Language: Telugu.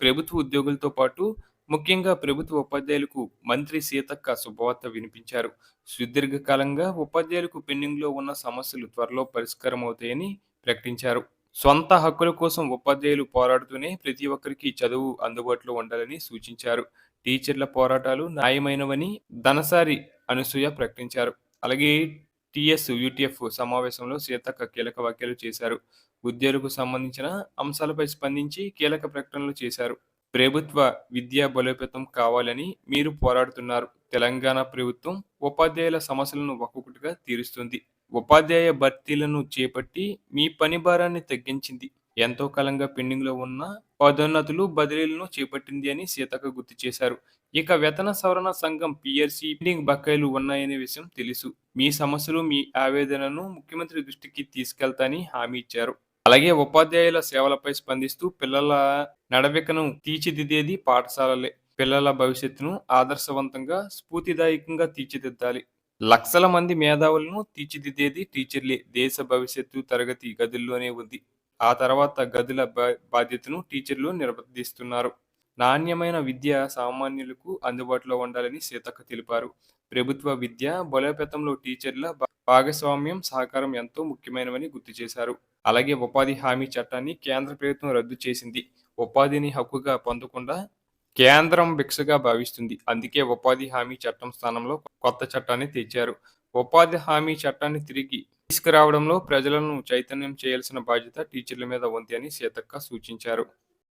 ప్రభుత్వ ఉద్యోగులతో పాటు ముఖ్యంగా ప్రభుత్వ ఉపాధ్యాయులకు మంత్రి సీతక్క శుభవార్త వినిపించారు. సుదీర్ఘకాలంగా ఉపాధ్యాయులకు పెండింగ్లో ఉన్న సమస్యలు త్వరలో పరిష్కారం అవుతాయని ప్రకటించారు. సొంత హక్కుల కోసం ఉపాధ్యాయులు పోరాడుతూనే ప్రతి ఒక్కరికి చదువు అందుబాటులో ఉండాలని సూచించారు. టీచర్ల పోరాటాలు న్యాయమైనవని ధనసారి అనసూయ ప్రకటించారు. అలాగే టిఎస్ యూటీఎఫ్ సమావేశంలో సీతక్క కీలక వ్యాఖ్యలు చేశారు. ఉద్యోగులకు సంబంధించిన అంశాలపై స్పందించి కీలక ప్రకటనలు చేశారు. ప్రభుత్వ విద్యా బలోపేతం కావాలని మీరు పోరాడుతున్నారు. తెలంగాణ ప్రభుత్వం ఉపాధ్యాయుల సమస్యలను ఒక్కొక్కటిగా తీరుస్తుంది. ఉపాధ్యాయ భర్తీలను చేపట్టి మీ పని భారాన్ని తగ్గించింది. ఎంతో కాలంగా పెండింగ్లో ఉన్న పదోన్నతులు బదిలీలను చేపట్టింది అని సీతక్క గుర్తు చేశారు. ఇక వేతన సవరణ సంఘం పిఆర్సీ పెండింగ్ బకాయిలు ఉన్నాయనే విషయం తెలుసు. మీ సమస్యలు మీ ఆవేదనను ముఖ్యమంత్రి దృష్టికి తీసుకెళ్తాని హామీ ఇచ్చారు. అలాగే ఉపాధ్యాయుల సేవలపై స్పందిస్తూ పిల్లల నడవికను తీర్చిదిద్దేది పాఠశాలలే. పిల్లల భవిష్యత్తును ఆదర్శవంతంగా స్ఫూర్తిదాయకంగా తీర్చిదిద్దాలి. లక్షల మంది మేధావులను తీర్చిదిద్దేది టీచర్లే. దేశ భవిష్యత్తు తరగతి గదుల్లోనే ఉంది. ఆ తర్వాత గదుల బా- బాధ్యతను టీచర్లు నిర్వర్తిస్తున్నారు. నాణ్యమైన విద్య సామాన్యులకు అందుబాటులో ఉండాలని సీతక్క తెలిపారు. ప్రభుత్వ విద్య బలోపేతంలో టీచర్ల భాగస్వామ్యం సహకారం ఎంతో ముఖ్యమైనవని గుర్తు చేశారు. అలాగే ఉపాధి హామీ చట్టాన్ని కేంద్ర ప్రభుత్వం రద్దు చేసింది. ఉపాధిని హక్కుగా పొందకుండా కేంద్రం భిక్షగా భావిస్తుంది. అందుకే ఉపాధి హామీ చట్టం స్థానంలో కొత్త చట్టాన్ని తెచ్చారు. ఉపాధి హామీ చట్టాన్ని తిరిగి తీసుకురావడంలో ప్రజలను చైతన్యం చేయాల్సిన బాధ్యత టీచర్ల మీద ఉంది అని సీతక్క సూచించారు.